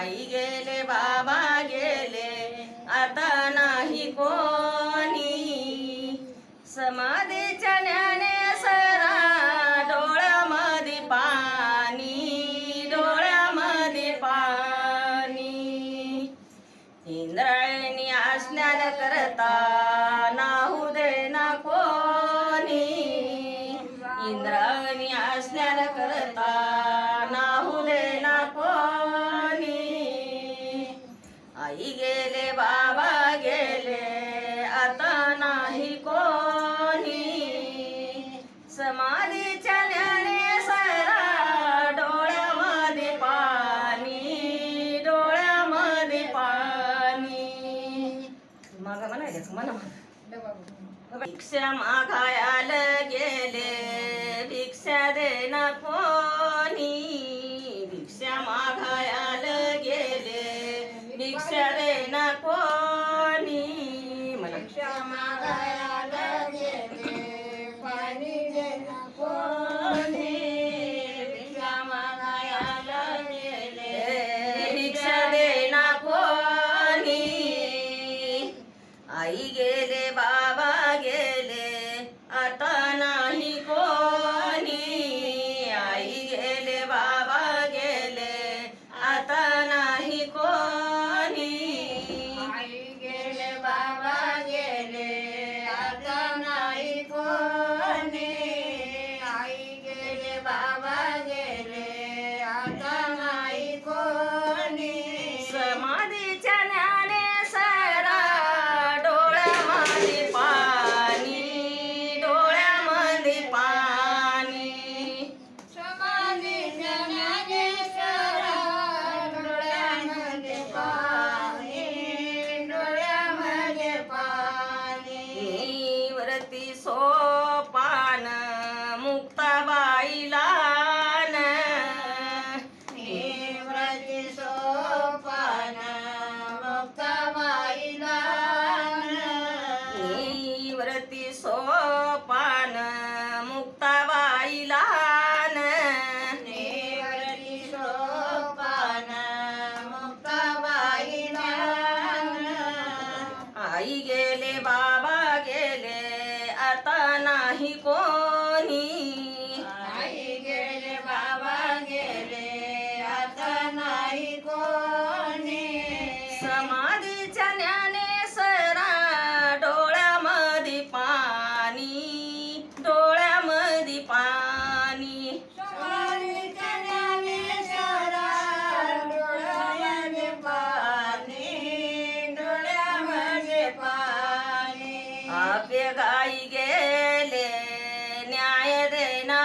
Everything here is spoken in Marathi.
आई गेले बाबा गेले आता नाही कोणी. समाधीच्या ज्ञाने सरा डोळ्यामध्ये पाणी डोळ्यामध्ये पाणी. इंद्रायणी आज्ञान करता नाहू दे ना कोणी. इंद्रा आई गेले बाबा गेले आता नाही कोणी. समाधीच्या चल्याने सरा डोळ्यामध्ये पाणी डोळ्यामध्ये पाणी. मागा म्हणायचं म्हणा भिक्षा मागायला गेले भिक्षा देणार कोण Bilgisayar गेले बाबा गेले. आता नाही कोण